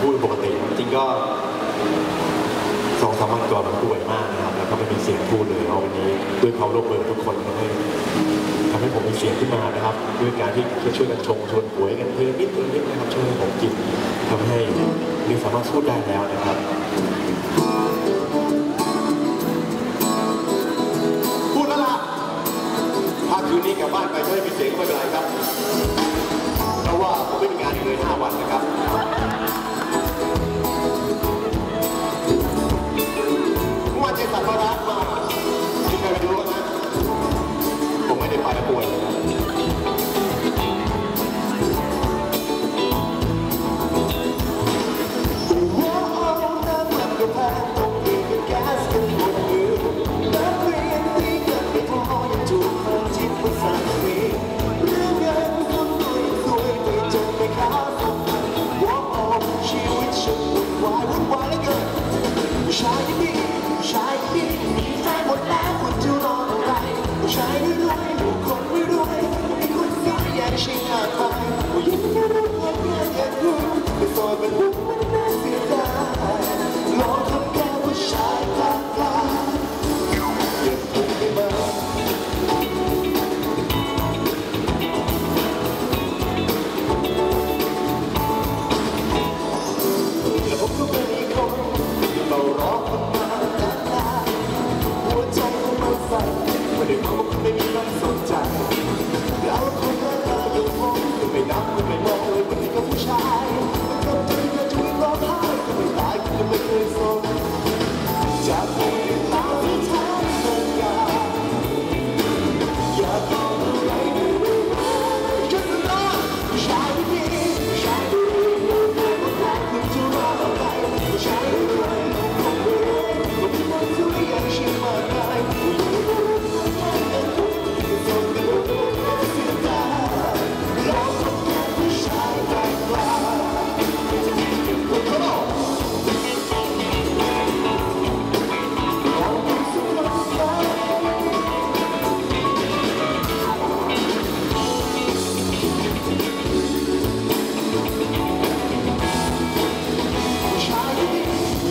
พูดปกติจริงก็สองสามวันก่อนผมป่วยมากนะครับแล้วก็ไม่มีเสียงพูดเลยเอาวันนี้ด้วยความร่วมมือทุกคนทำให้ทำให้ผมมีเสียงขึ้นมานะครับ ด้วยการที่ช่วยกันชงชวนป่วยกันเพื่อนิดเพื่อนิดนะครับช่วยให้ผมกินทำให้นี่สามารถพูดได้แล้วนะครับ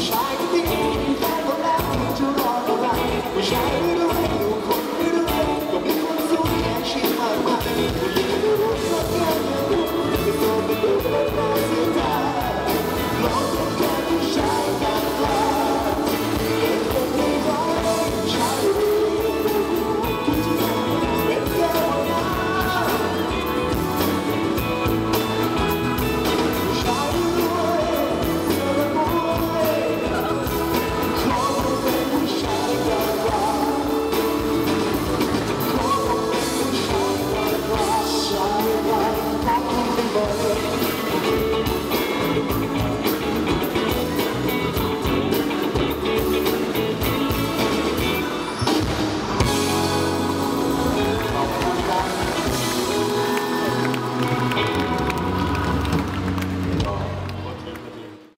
shine. Lord.